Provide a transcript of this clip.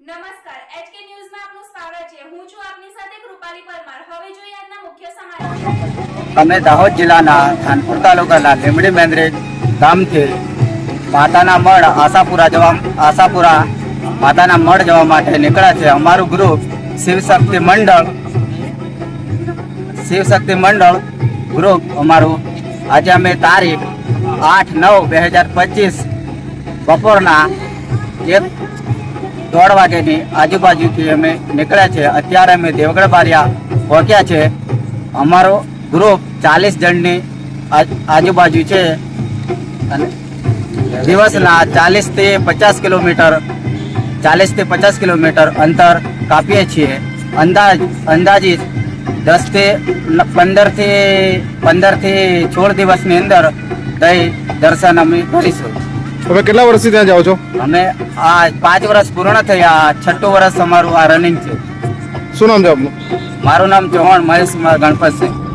નમસ્કાર એચકે ન્યૂઝમાં આપનું સ્વાગત છે. હું છું આપની સાથે કૃપાલી પરમાર. હવે જોઈએ આજના મુખ્ય સમાચાર. અમે દાહોદ જિલ્લાના ખાનપુર તાલુકાના લીમડી મેંદરે ગામથી માતાના મઢ આશાપુરા જવા, આશાપુરા માતાના મઢ જવા માટે નીકળ્યા છે અમારું ગ્રુપ શિવશક્તિ મંડળ શિવશક્તિ મંડળ ગ્રુપ અમારું. આજે અમે તારીખ આઠ નવ બે હજાર પચીસ બપોરના એક દોઢ વાગ્યાની આજુબાજુથી અમે નીકળ્યા છે. અત્યારે અમે દેવગઢ બારિયા પહોંચ્યા છે. અમારો ગ્રુપ ચાલીસ જણની આજુબાજુ છે. અને દિવસના ચાલીસથી પચાસ કિલોમીટર, ચાલીસથી પચાસ કિલોમીટર અંતર કાપીએ છીએ. અંદાજ અંદાજિત દસથી પંદરથી પંદરથી સોળ દિવસની અંદર દહીં દર્શન અમે કરીશું. તમે કેટલા વર્ષથી ત્યાં જાઓ છો? અમે આ પાંચ વર્ષ પૂર્ણ થયા. છઠ્ઠું વર્ષ અમારું આ રનિંગ છે. શું નામ છે આપનું? મારું નામ ચૌહાણ મહેશ ગણપતસિંહ.